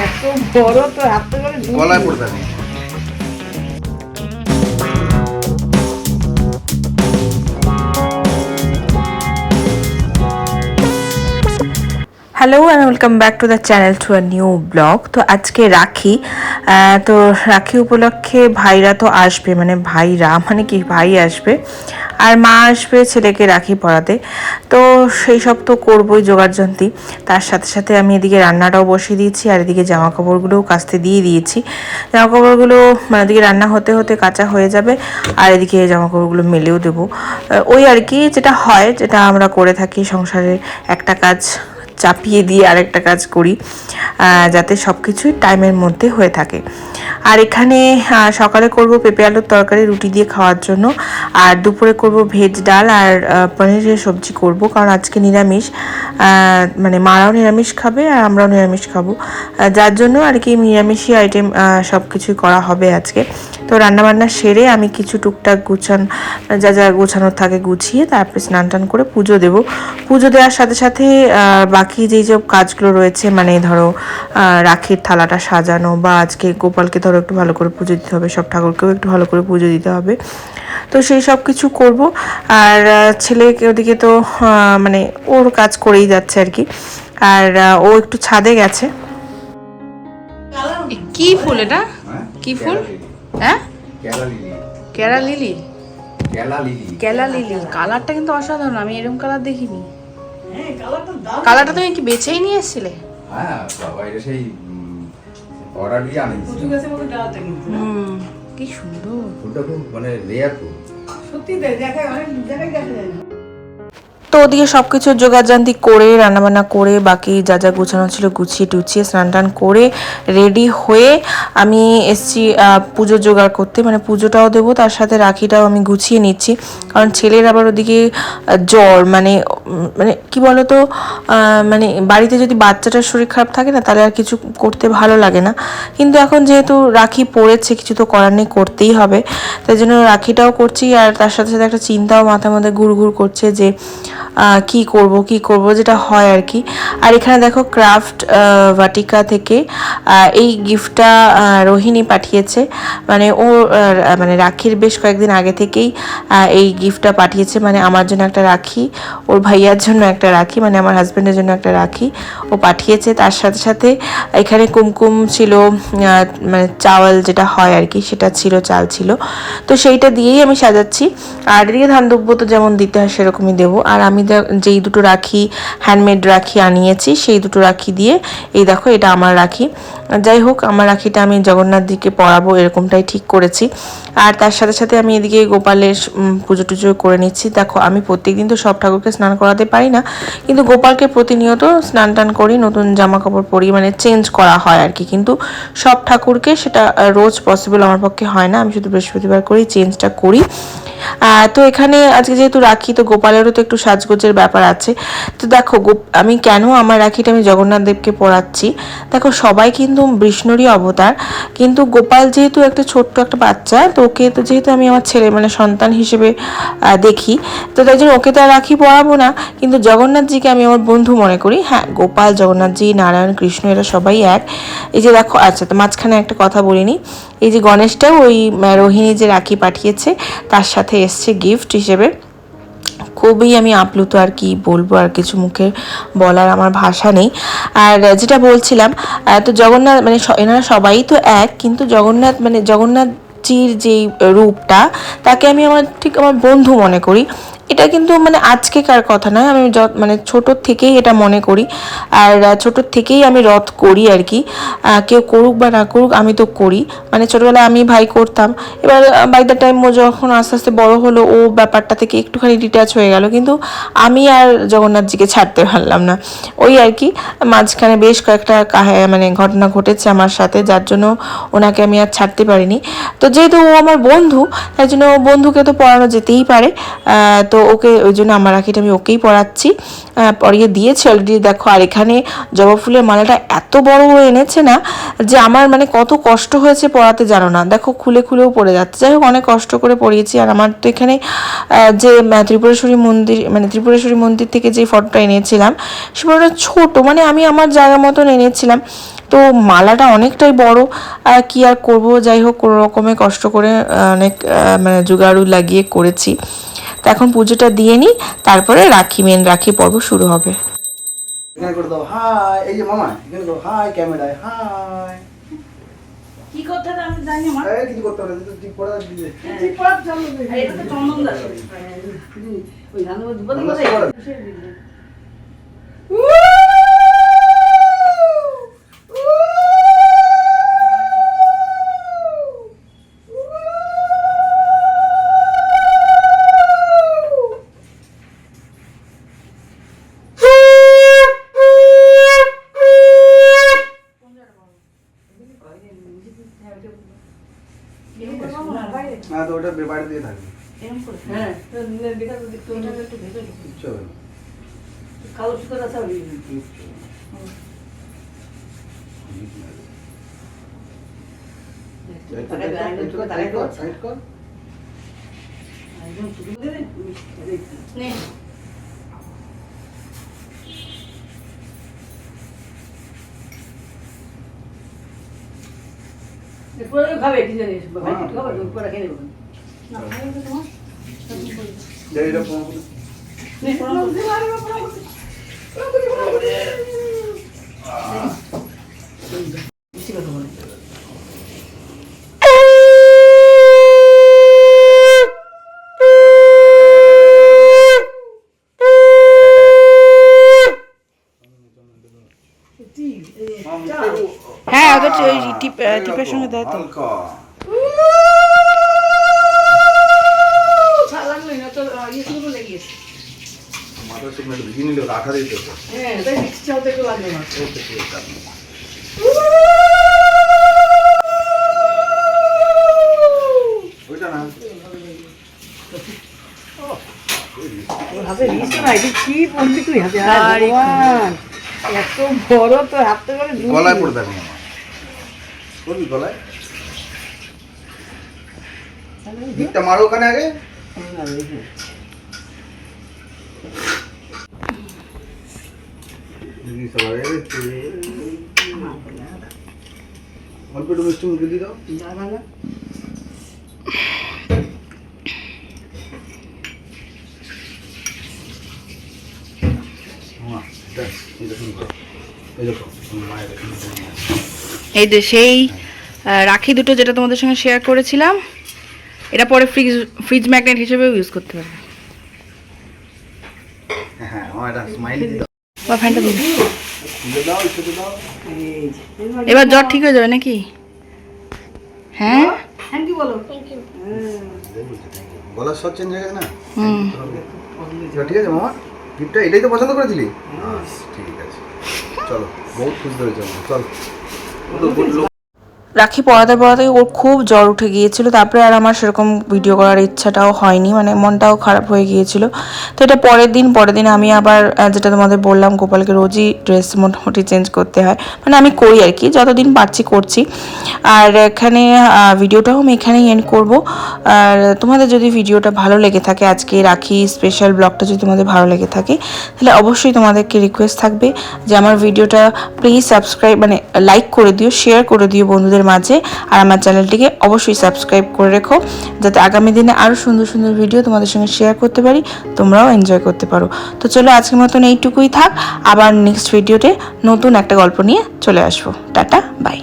এত বড় তো হাতে করে গলায় পড়তে hello and welcome back to the channel to a new blog তো আজকে রাখি তো রাখি উপলক্ষে ভাইরা তো আসবে মানে ভাইরা মানে কি ভাই আসবে আর মা আসবে ছেলেকে রাখি পরাতে। তো সেই সব তো করবোই জোগাড়যন্ত্রী তার সাথে সাথে আমি এদিকে রান্নাটাও বসিয়ে দিয়েছি আর এদিকে জামা কাপড়গুলোও কাচতে দিয়ে দিয়েছি। জামা কাপড়গুলো মানে এদিকে রান্না হতে হতে কাঁচা হয়ে যাবে আর এদিকে জামা কাপড়গুলো মেলেও দেবো। ওই আর কি যেটা হয়, যেটা আমরা করে থাকি সংসারের একটা কাজ চাপিয়ে দিয়ে আরেকটা কাজ করি যাতে সব কিছুই টাইমের মধ্যে হয়ে থাকে। আর এখানে সকালে করব পেঁপে আলুর তরকারি, রুটি দিয়ে খাওয়ার জন্য। আর দুপুরে করব ভেজ ডাল আর পনিরের সবজি করব, কারণ আজকে নিরামিষ। মানে মারাও নিরামিষ খাবে আর আমরাও নিরামিষ খাব। যার জন্য আর কি নিরামিষই আইটেম সব কিছুই করা হবে আজকে। তো রান্নাবান্না সেরে আমি কিছু টুকটাক গুছান, যা যা গোছানোর থাকে গুছিয়ে তারপরে স্নান টান করে পুজো দেব। পুজো দেওয়ার সাথে সাথে বাকি যেই সব কাজগুলো রয়েছে মানে ধরো রাখির থালাটা সাজানো বা আজকে গোপালকে ধরো একটু ভালো করে পুজো দিতে হবে, সব ঠাকুরকেও একটু ভালো করে পুজো দিতে হবে। তো সেই সব কিছু করব। আর ছেলেকে ওদিকে তো মানে ওর কাজ করেই যাচ্ছে আর কি। আর ও একটু ছাদে গেছে। কি ফুল এটা? হ্যাঁ? কি ফুল? হ্যাঁ? কেরা লিলি কেলা লিলি কালারটা কিন্তু অসাধারণ আমি এরকম কালার দেখিনি। হ্যাঁ কালারটা তুমি কি বেছেই নিয়ে এসেছিলে? হ্যাঁ সেই অর্ডার দিয়ে কিন্তু হুম। কি সুন্দর। ফুলটা খুব মানে রেয়ার ফুল সত্যি দেখা দেখায় অনেক জায়গায় দেখা যায় না তো ওদিকে সব কিছু জোগাড়জান্তি করে, রান্নাবান্না করে, বাকি যা যা গুছানো ছিল গুছিয়ে টুছিয়ে স্নান টান করে রেডি হয়ে আমি এসছি পুজো জোগাড় করতে। মানে পুজোটাও দেবো, তার সাথে রাখিটাও আমি গুছিয়ে নিচ্ছি। কারণ ছেলের আবার ওদিকে জ্বর মানে মানে কি বলতো মানে বাড়িতে যদি বাচ্চাটার শরীর খারাপ থাকে না, তাহলে আর কিছু করতে ভালো লাগে না। কিন্তু এখন যেহেতু রাখি পড়েছে, কিছু তো করার নেই, করতেই হবে। তাই জন্য রাখিটাও করছি, আর তার সাথে সাথে একটা চিন্তাও মাথার মধ্যে ঘুর ঘুর করছে যে কি করব কি করব, যেটা হয় আর কি। আর এখানে দেখো ক্রাফট ভাটিকা থেকে এই গিফটটা রোহিণী পাঠিয়েছে। মানে ও মানে রাখির বেশ কয়েকদিন আগে থেকেই এই গিফটটা পাঠিয়েছে। মানে আমার জন্য একটা রাখি, ওর ভাইয়ার জন্য একটা রাখি মানে আমার হাজব্যান্ডের জন্য একটা রাখি ও পাঠিয়েছে। তার সাথে সাথে এখানে কুমকুম ছিল মানে চাওয়াল যেটা হয় আর কি, সেটা ছিল, চাল ছিল। তো সেইটা দিয়েই আমি সাজাচ্ছি। আর এদিকে ধান দ্রব্য তো যেমন দিতে হয় সেরকমই দেবো। আর আমি যেই দুটো রাখি হ্যান্ডমেড রাখি আনিয়েছি, সেই দুটো রাখি দিয়ে, এই দেখো এটা আমার রাখি। যাই হোক, আমার রাখিটা আমি জগন্নাথ দিকে পরাবো, এরকমটাই ঠিক করেছি। আর তার সাথে সাথে আমি এদিকে গোপালের পুজো টুজো করে নিচ্ছি। দেখো, আমি প্রত্যেকদিন তো সব ঠাকুরকে স্নান করাতে পারি না, কিন্তু গোপালকে প্রতিনিয়ত স্নান টান করি, নতুন জামা কাপড় পরি মানে চেঞ্জ করা হয় আর কি। কিন্তু সব ঠাকুরকে সেটা রোজ পসিবল আমার পক্ষে হয় না। আমি শুধু বৃহস্পতিবার করেই চেঞ্জটা করি। তো এখানে আজকে যেহেতু রাখি, তো গোপালেরও তো একটু সাজগোজের ব্যাপার আছে। তো দেখো আমি কেন আমার রাখিটা আমি জগন্নাথ দেবকে পড়াচ্ছি দেখো, সবাই কিন্তু বিষ্ণুরই অবতার, কিন্তু গোপাল যেহেতু একটা ছোট্ট একটা বাচ্চা, তো ওকে তো যেহেতু আমি আমার ছেলে মানে সন্তান হিসেবে দেখি, তো তাই জন্য ওকে তো আর রাখি পড়াবো না। কিন্তু জগন্নাথজিকে আমি আমার বন্ধু মনে করি। হ্যাঁ গোপাল, জগন্নাথজি, নারায়ণ, কৃষ্ণ, এরা সবাই এক। এই যে দেখো আচ্ছা তো মাঝখানে একটা কথা বলিনি। এই যে গণেশটাও ওই রোহিণী যে রাখি পাঠিয়েছে, তার সাথে এসছে গিফট হিসেবে। খুবই আমি আপ্লুত আর কি বলব, আর কিছু মুখে বলার আমার ভাষা নেই। আর যেটা বলছিলাম তো জগন্নাথ মানে এনারা সবাই তো এক, কিন্তু জগন্নাথ মানে জগন্নাথ জগন্নাথজির যেই রূপটা, তাকে আমি আমার, ঠিক আমার বন্ধু মনে করি। এটা কিন্তু মানে আজকেকার কথা নয়, আমি মানে ছোটোর থেকেই এটা মনে করি। আর ছোটোর থেকেই আমি রথ করি আর কি। কেউ করুক বা না করুক, আমি তো করি। মানে ছোটোবেলায় আমি ভাই করতাম। এবার বাই দ্য টাইম ও যখন আস্তে আস্তে বড় হলো, ও ব্যাপারটা থেকে একটুখানি ডিট্যাচ হয়ে গেল। কিন্তু আমি আর জগন্নাথজিকে ছাড়তে পারলাম না। ওই আর কি, মাঝখানে বেশ কয়েকটা মানে ঘটনা ঘটেছে আমার সাথে, যার জন্য ওনাকে আমি আর ছাড়তে পারিনি। তো যেহেতু ও আমার বন্ধু, তাই জন্য বন্ধুকে তো পড়ানো যেতেই পারে। তো ওকে ওই জন্য আমার রাখিটা আমি ওকেই পরাচ্ছি। আহ, পরিয়ে দিয়েছি অলরেডি দেখো আর এখানে জবা ফুলের মালাটা এত বড় হয়ে এনেছে না যে আমার মানে কত কষ্ট হয়েছে পড়াতে জানো না। দেখো খুলে খুলেও পড়ে যাচ্ছে। যাই হোক অনেক কষ্ট করে পড়িয়েছি আর আমার তো এখানে যে ত্রিপুরেশ্বরী মন্দির মানে ত্রিপুরেশ্বরী মন্দির থেকে যে ফটোটা এনেছিলাম সে ফটোটা ছোটো মানে আমি আমার জায়গা মতন এনেছিলাম। তো মালাটা অনেকটাই বড়। কি আর করব? যাই হোক কোনো রকমে কষ্ট করে অনেক মানে জোগাড়ু লাগিয়ে করেছি। তো এখন পুজোটা দিয়ে নিই তারপরে রাখি মেন রাখি পর্ব শুরু হবে এখানে করে দাও হাই এই যে মামা এখানে দাও হাই ক্যামেরায় হাই কি করতে হবে আমি জানি মা এই কিছু করতে হবে তুই পড়া এটা তো চন্দন দাস ওই হ্যাঁ না কালো সুতো রাখা হবে কিচ্ছু হবে না। পুরো খাবে কি জানিস? ভাই একটু খাবে পুরো খেয়ে নেবে হ্যাঁ ওদের টিপের সঙ্গে দেয় তো। ইয়ে গিয়েছে। নিলে দিতে হতো। হ্যাঁ তাই একটু না। ওইটা না। এত বড় তো হাতে করে। গলায় পড়ে থাকবে করবি গলায়? দিকটা মারো ওখানে আগে দিদি সবাই অল্প একটু মিষ্টি মুখে দিয়ে দাও দাঁড়া না। মামা এটা এই যে সেই রাখি দুটো যেটা তোমাদের সঙ্গে শেয়ার করেছিলাম এটা পরে ফ্রিজ ফ্রিজ ম্যাগনেট হিসেবেও ইউজ করতে পারবে হ্যাঁ বা ফ্যানটা দিন। এবার জ্বর ঠিক হয়ে যাবে নাকি? হ্যাঁ? থ্যাংক ইউ বলো। গলার স্বর চেঞ্জ হয়ে গেছে না? হুম। ঠিক আছে মামা গিফটটা এটাই তো পছন্দ করেছিলি? ঠিক আছে। চলো বহুত খুশি হয়েছে চল। রাখি পড়াতে পড়াতে ওর খুব জ্বর উঠে গিয়েছিল, তারপরে আর আমার সেরকম ভিডিও করার ইচ্ছাটাও হয়নি মানে মনটাও খারাপ হয়ে গিয়েছিল। তো এটা পরের দিন পরের দিন আমি আবার যেটা তোমাদের বললাম, গোপালকে রোজই ড্রেস মোটামুটি চেঞ্জ করতে হয়। মানে আমি করি আর কি, যতদিন পারছি করছি। আর এখানে ভিডিওটাও আমি এখানেই এন্ড করব। আর তোমাদের যদি ভিডিওটা ভালো লেগে থাকে, আজকে রাখি স্পেশাল ব্লগটা যদি তোমাদের ভালো লেগে থাকে, তাহলে অবশ্যই তোমাদেরকে রিকোয়েস্ট থাকবে যে আমার ভিডিওটা প্লিজ সাবস্ক্রাইব মানে লাইক করে দিও শেয়ার করে দিও বন্ধুদের মাঝে আর আমার চ্যানেলটিকে অবশ্যই সাবস্ক্রাইব করে রেখো, যাতে আগামী দিনে আরও সুন্দর সুন্দর ভিডিও তোমাদের সঙ্গে শেয়ার করতে পারি, তোমরাও এনজয় করতে পারো। তো চলো আজকের মতন এইটুকুই থাক, আবার নেক্সট ভিডিওতে নতুন একটা গল্প নিয়ে চলে আসব। Tata bye